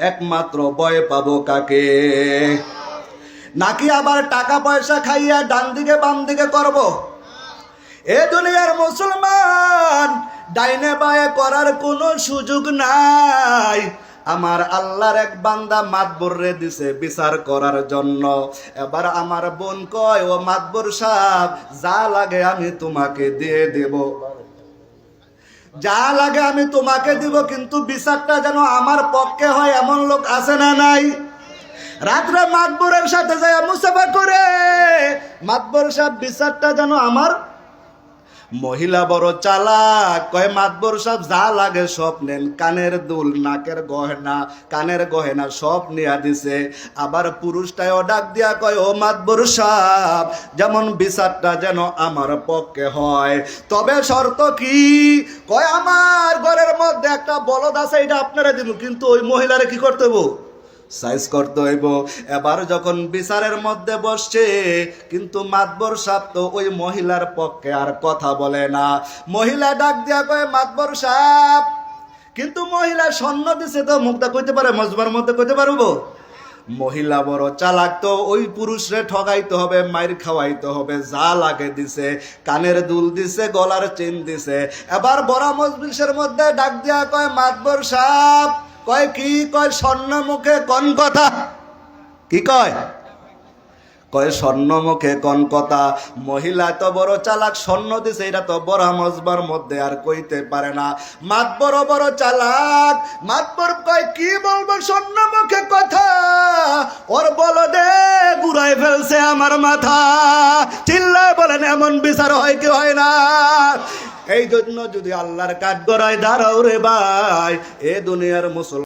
একমাত্র ভয় পাবো কাকে? নাকি আবার টাকা পয়সা খাইয়া ডান দিকে বাম দিকে করব? এ দুনিয়ার মুসলমান, ডাইনে বায়ে করার কোনো সুযোগ নাই। আমার আল্লাহর এক বান্দা মাতবর রে দিছে বিচার করার জন্য। এবার আমার বোন কয়, ও মাতবর সাহেব, যা লাগে আমি তোমাকে দিয়ে দেব। যা লাগে আমি তোমাকে দিব, কিন্তু বিচারটা যেন আমার পক্ষে হয়, এমন লোক আছে না নাই? রাত্রে মাতবরের সাথে যায় মুসাফা করে মাতবর সাহেব বিচারটা যেন আমার মহিলা বড় চালাক, কয় মাতবর সাহেব যা লাগে সব নেন। কানের দুল, নাকের গহনা, কানের গহনা সব নিয়া দিছে। আবার পুরুষটাও ডাক দিয়া কয়, ও মাতবর সাহেব যেমন বিচারটা যেন আমার পক্ষে হয়। তবে শর্ত কি? কয়, আমার ঘরের মধ্যে একটা বলদ আছে, এটা আপনারা দিব কিন্তু ওই মহিলারে কি করতে হইব? সাইজ করতে হইব। এবার যখন বিচারের মধ্যে বসছে, কিন্তু মাতবর সাপ তো ওই মহিলার পক্ষে আর কথা বলে না। মহিলা ডাক দিয়া কয়, মাতবর সাপ! কিন্তু মহিলা স্বর্ণ দিছে তো মুখটা কইতে পারে মজবার মধ্যে কইতে পারব? মহিলা বড় চালাক তো, ওই পুরুষরে ঠগাইতে হবে, মাইর খাওয়াইতে হবে, যা লাগে দিছে। কানের দুল দিছে, গলার চেন দিছে। এবার বড় মজলিসের মধ্যে ডাক দিয়া কয়, মাতবর সাপ! কয়, কি কয় স্বর্ণ মুখে কোন কথা? কি কয়? কয়, স্বর্ণ মুখে কন কথা? মহিলা তো বড় চালাক, স্বর্ণ দিছে এটা তো বড় মজবার মধ্যে আর কইতে পারে না। মাত বড় বড় চালাক মাতবর কয়, কি বলব, স্বর্ণ মুখে কথা? ওর বল ফেলছে আমার মাথা। চিল্লা বলেন, এমন বিচার হয় কি হয় না? এই জন্য যদি আল্লাহর কাঠ গড়ায় দাঁড়াও রে ভাই, এ দুনিয়ার মুসলমান